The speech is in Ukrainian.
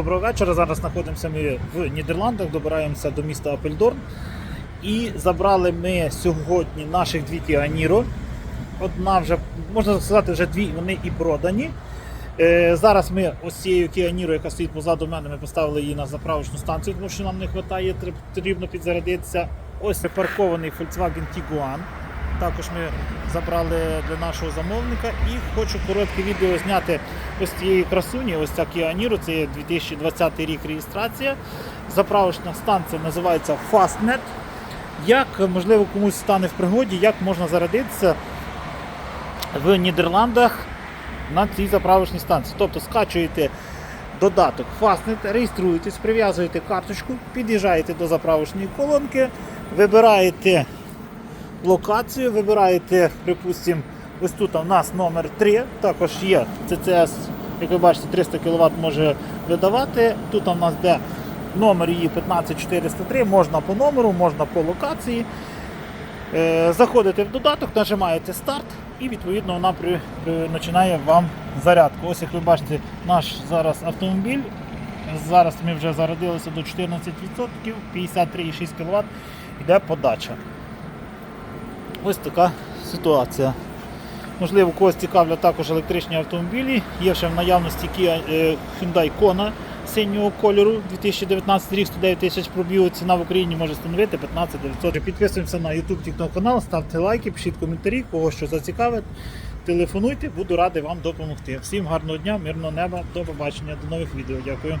Доброго вечора. Зараз знаходимося ми в Нідерландах, добираємося до міста Апельдорн. І забрали ми сьогодні наших дві Кіаніро. Одна вже, можна сказати, вже дві вони і продані. Е, зараз ми ось цією Кіаніро, яка стоїть позаду мене, ми поставили її на заправочну станцію, тому що нам не вистачає, потрібно підзарядитися. Ось припаркований Volkswagen Tiguan. Також ми забрали для нашого замовника і хочу коротке відео зняти ось цієї красуні, ось ця Kia це 2020 рік реєстрація. Заправочна станція називається Fastnet. Як можливо комусь стане в пригоді, як можна зарядитися в Нідерландах на цій заправочній станції. Тобто скачуєте додаток Fastnet, реєструєтесь, прив'язуєте карточку, під'їжджаєте до заправочної колонки, вибираєте локацію, вибираєте, припустимо, ось тут у нас номер 3, також є CCS, як ви бачите, 300 кВт може видавати. Тут у нас де номер її 15403, можна по номеру, можна по локації. Е, Заходите в додаток, нажимаєте старт і відповідно вона при, при- починає вам зарядку. Ось як ви бачите, наш зараз автомобіль. Зараз ми вже зарядилися до 14%, 53,6 кВт йде подача. Ось така ситуація. Можливо, когось цікавлять також електричні автомобілі. Є ще в наявності Kia, е, Hyundai Kona синього кольору 2019 рік 109 тисяч пробігу. Ціна в Україні може становити 15 900. Підписуємося на YouTube TikTok канал, ставте лайки, пишіть коментарі, кого що зацікавить. Телефонуйте, буду радий вам допомогти. Всім гарного дня, мирного неба, до побачення, до нових відео. Дякую.